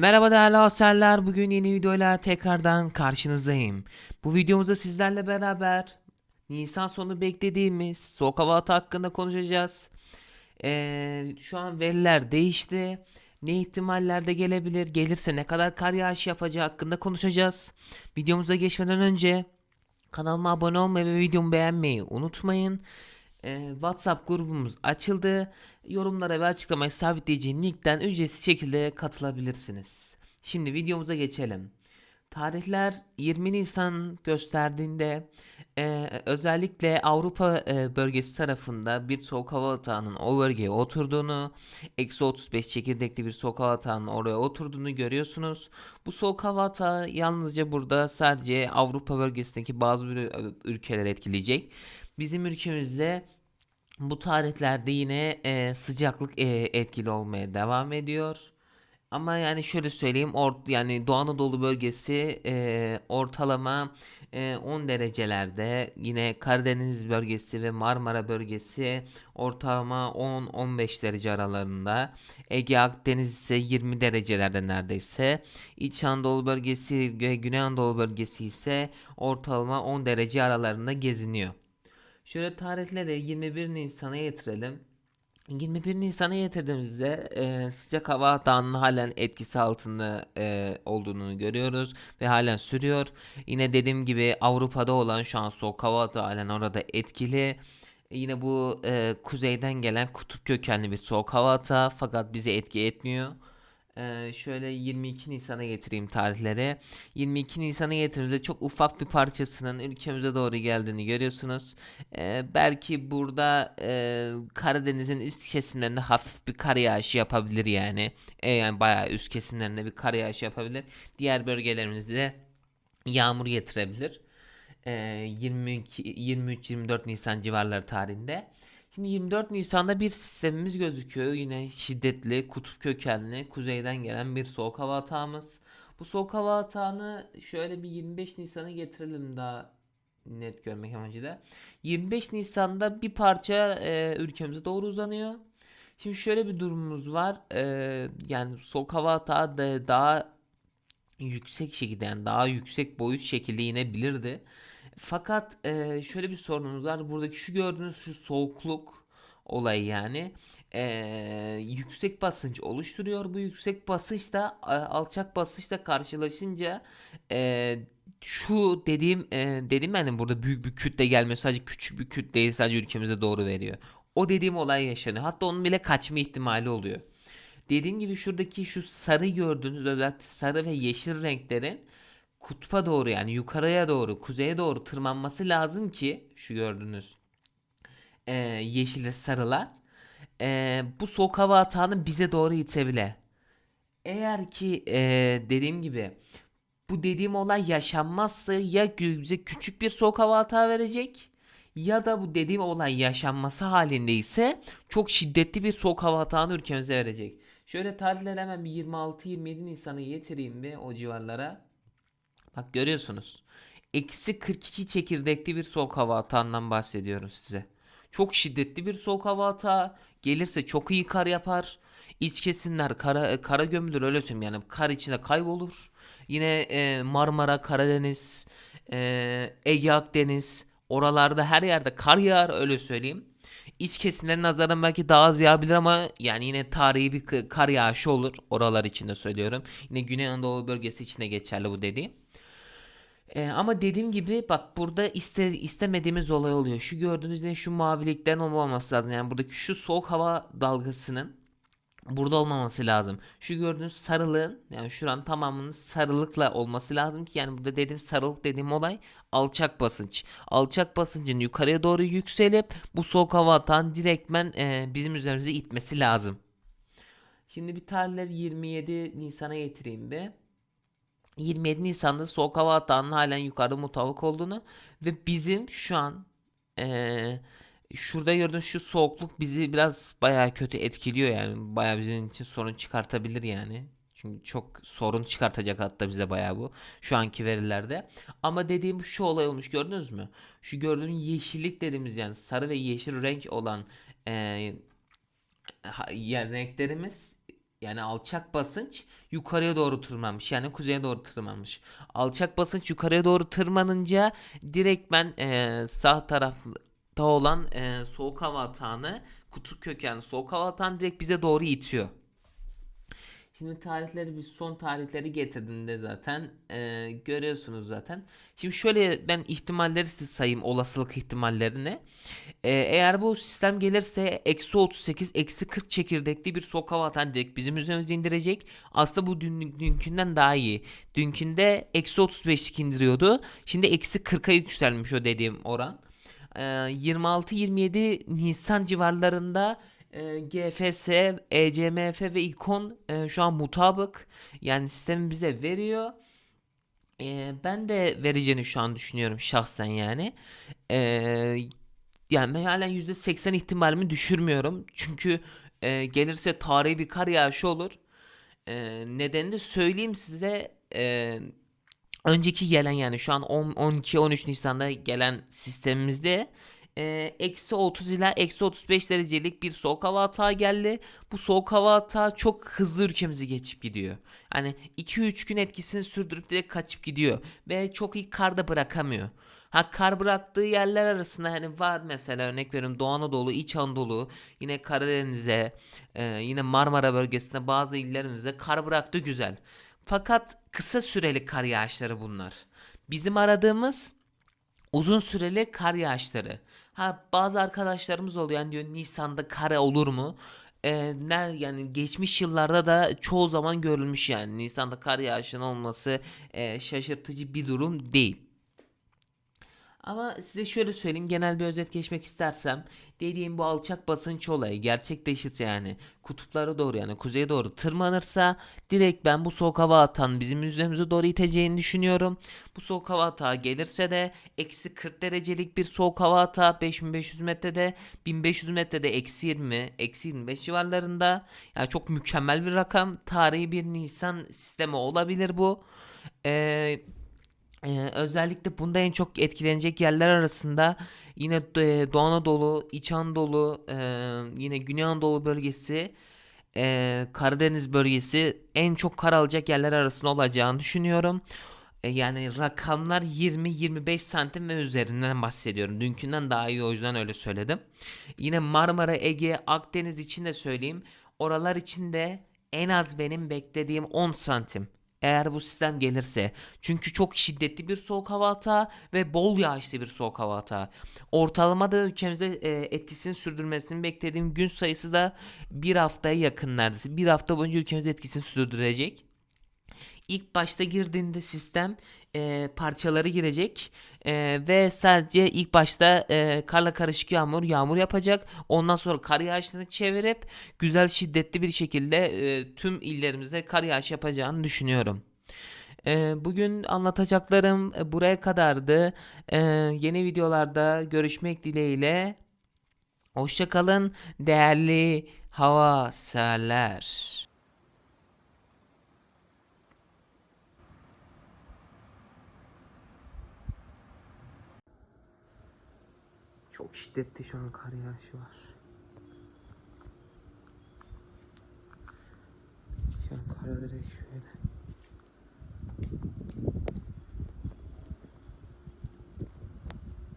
Merhaba değerli aserler. Bugün yeni videoyla tekrardan karşınızdayım. Bu videomuzda sizlerle beraber Nisan sonu beklediğimiz soğuk hava hakkında konuşacağız. Ee, şu an veriler değişti. Ne ihtimaller de gelebilir, gelirse ne kadar kar yağışı yapacağı hakkında konuşacağız. Videomuza geçmeden önce kanalıma abone olmayı ve videomu beğenmeyi unutmayın. WhatsApp grubumuz açıldı. Yorumlara ve açıklamaya sabitleyeceğim linkten ücretsiz şekilde katılabilirsiniz. Şimdi videomuza geçelim. Tarihler 20 Nisan gösterdiğinde e, özellikle Avrupa e, bölgesi tarafında bir soğuk hava atağının o bölgeye oturduğunu, eksi 35 çekirdekli bir soğuk hava atağının oraya oturduğunu görüyorsunuz. Bu soğuk hava atağı yalnızca burada sadece Avrupa bölgesindeki bazı ül- ülkeler etkileyecek. Bizim ülkemizde bu tarihlerde yine e, sıcaklık e, etkili olmaya devam ediyor. Ama yani şöyle söyleyeyim, or yani Doğu Anadolu bölgesi e, ortalama e, 10 derecelerde, yine Karadeniz bölgesi ve Marmara bölgesi ortalama 10-15 derece aralarında. Ege Akdeniz ise 20 derecelerde neredeyse. İç Anadolu bölgesi ve Güney Anadolu bölgesi ise ortalama 10 derece aralarında geziniyor. Şöyle tarihleri 21 Nisan'a getirelim. 21 Nisan'a getirdiğimizde e, sıcak hava hattının halen etkisi altında e, olduğunu görüyoruz ve halen sürüyor. Yine dediğim gibi Avrupa'da olan şu an soğuk hava hattı halen orada etkili. Yine bu e, kuzeyden gelen kutup kökenli bir soğuk hava hattı fakat bizi etki etmiyor. Ee, şöyle 22 Nisan'a getireyim tarihleri. 22 Nisan'a getirdiğimizde çok ufak bir parçasının ülkemize doğru geldiğini görüyorsunuz. Ee, belki burada e, Karadeniz'in üst kesimlerinde hafif bir kar yağışı yapabilir yani. E, yani bayağı üst kesimlerinde bir kar yağışı yapabilir. Diğer bölgelerimizde yağmur getirebilir. Ee, 22 23-24 Nisan civarları tarihinde. Şimdi 24 Nisan'da bir sistemimiz gözüküyor. Yine şiddetli, kutup kökenli, kuzeyden gelen bir soğuk hava atağımız. Bu soğuk hava atağını şöyle bir 25 Nisan'a getirelim daha net görmek amacıyla. 25 Nisan'da bir parça e, ülkemize doğru uzanıyor. Şimdi şöyle bir durumumuz var. E, yani soğuk hava atağı da daha yüksek şekilde yani daha yüksek boyut şekilde inebilirdi. Fakat e, şöyle bir sorunumuz var. Buradaki şu gördüğünüz şu soğukluk olayı yani e, yüksek basınç oluşturuyor. Bu yüksek basınç da alçak basınçla karşılaşınca e, şu dediğim e, dediğim yani burada büyük bir kütle gelmiyor. Sadece küçük bir kütleyi sadece ülkemize doğru veriyor. O dediğim olay yaşanıyor. Hatta onun bile kaçma ihtimali oluyor. Dediğim gibi şuradaki şu sarı gördüğünüz özellikle sarı ve yeşil renklerin kutba doğru yani yukarıya doğru kuzeye doğru tırmanması lazım ki şu gördüğünüz e, yeşil ve sarılar e, bu soğuk hava atağını bize doğru itebilir. Eğer ki e, dediğim gibi bu dediğim olay yaşanmazsa ya bize küçük bir soğuk hava atağı verecek ya da bu dediğim olay yaşanması halinde ise çok şiddetli bir soğuk hava atağını ülkemize verecek. Şöyle tarihleri hemen bir 26-27 Nisan'ı getireyim bir o civarlara. Bak görüyorsunuz. Eksi 42 çekirdekli bir soğuk hava atağından bahsediyoruz size. Çok şiddetli bir soğuk hava atağı. Gelirse çok iyi kar yapar. İç kesimler kara, kara gömülür öyle söyleyeyim yani kar içinde kaybolur. Yine e, Marmara, Karadeniz, e, Ege Akdeniz oralarda her yerde kar yağar öyle söyleyeyim. İç kesimlerin nazaran belki daha az yağabilir ama yani yine tarihi bir kar yağışı olur. Oralar için de söylüyorum. Yine Güney Anadolu bölgesi için de geçerli bu dediğim. Ee, ama dediğim gibi bak burada iste, istemediğimiz olay oluyor. Şu gördüğünüz ne şu mavilikten olmaması lazım. Yani buradaki şu soğuk hava dalgasının burada olmaması lazım. Şu gördüğünüz sarılığın yani şuranın tamamının sarılıkla olması lazım ki yani burada dediğim sarılık dediğim olay alçak basınç. Alçak basıncın yukarıya doğru yükselip bu soğuk hava atan direktmen e, bizim üzerimize itmesi lazım. Şimdi bir tarihleri 27 Nisan'a getireyim bir. 27 Nisan'da soğuk hava hattının halen yukarıda mutabık olduğunu ve bizim şu an eee, şurada gördüğünüz şu soğukluk bizi biraz bayağı kötü etkiliyor yani bayağı bizim için sorun çıkartabilir yani. Çünkü çok sorun çıkartacak hatta bize bayağı bu şu anki verilerde. Ama dediğim şu olay olmuş gördünüz mü? Şu gördüğün yeşillik dediğimiz yani sarı ve yeşil renk olan ha- yani renklerimiz yani alçak basınç yukarıya doğru tırmanmış. Yani kuzeye doğru tırmanmış. Alçak basınç yukarıya doğru tırmanınca direkt ben eee, sağ tarafta olan eee, soğuk hava atağını kutup kökenli soğuk hava atağını direkt bize doğru itiyor. Şimdi tarihleri biz son tarihleri getirdiğinde zaten eee, görüyorsunuz zaten. Şimdi şöyle ben ihtimalleri size sayayım olasılık ihtimallerini. Eee, eğer bu sistem gelirse eksi 38 eksi 40 çekirdekli bir soğuk hava direkt bizim üzerimize indirecek. Aslında bu dün, dünkünden daha iyi. Dünkünde eksi 35'lik indiriyordu. Şimdi eksi 40'a yükselmiş o dediğim oran. Eee, 26-27 Nisan civarlarında e, GFS, ECMF ve İKON e, şu an mutabık. Yani sistemi bize veriyor. E, ben de vereceğini şu an düşünüyorum şahsen yani. E, yani ben halen %80 ihtimalimi düşürmüyorum. Çünkü e, gelirse tarihi bir kar yağışı olur. E, nedenini de söyleyeyim size. E, önceki gelen yani şu an 10, 12-13 Nisan'da gelen sistemimizde eksi 30 ila eksi 35 derecelik bir soğuk hava atağı geldi. Bu soğuk hava atağı çok hızlı ülkemizi geçip gidiyor. Hani 2-3 gün etkisini sürdürüp direkt kaçıp gidiyor. Ve çok iyi kar da bırakamıyor. Ha kar bıraktığı yerler arasında hani var mesela örnek veriyorum Doğu Anadolu, İç Anadolu, yine Karadeniz'e, e, yine Marmara bölgesinde bazı illerimize kar bıraktı güzel. Fakat kısa süreli kar yağışları bunlar. Bizim aradığımız uzun süreli kar yağışları. Ha bazı arkadaşlarımız oluyor yani diyor Nisan'da kar olur mu? Ee, ner yani geçmiş yıllarda da çoğu zaman görülmüş yani Nisan'da kar yağışının olması e, şaşırtıcı bir durum değil. Ama size şöyle söyleyeyim genel bir özet geçmek istersem dediğim bu alçak basınç olayı gerçekleşirse yani kutuplara doğru yani kuzeye doğru tırmanırsa direkt ben bu soğuk hava atan bizim üzerimize doğru iteceğini düşünüyorum. Bu soğuk hava atağı gelirse de eksi 40 derecelik bir soğuk hava atağı 5500 metrede 1500 metrede eksi 20 eksi 25 civarlarında yani çok mükemmel bir rakam tarihi bir Nisan sistemi olabilir bu. Eee ee, özellikle bunda en çok etkilenecek yerler arasında yine e, Doğu Anadolu, İç Anadolu, e, yine Güney Anadolu bölgesi, e, Karadeniz bölgesi en çok kar alacak yerler arasında olacağını düşünüyorum. E, yani rakamlar 20-25 santim ve üzerinden bahsediyorum. Dünkünden daha iyi o yüzden öyle söyledim. Yine Marmara, Ege, Akdeniz için de söyleyeyim. Oralar için de en az benim beklediğim 10 santim. Eğer bu sistem gelirse. Çünkü çok şiddetli bir soğuk hava atağı ve bol yağışlı bir soğuk hava atağı. Ortalama da ülkemize e, etkisini sürdürmesini beklediğim gün sayısı da bir haftaya yakın neredeyse. Bir hafta boyunca ülkemize etkisini sürdürecek. İlk başta girdiğinde sistem e, parçaları girecek e, ve sadece ilk başta e, karla karışık yağmur yağmur yapacak. Ondan sonra kar yağışını çevirip güzel şiddetli bir şekilde e, tüm illerimize kar yağış yapacağını düşünüyorum. E, bugün anlatacaklarım e, buraya kadardı. E, yeni videolarda görüşmek dileğiyle. Hoşçakalın değerli hava severler. Çok şiddetli şu an kar yağışı var. Şu an kara şöyle.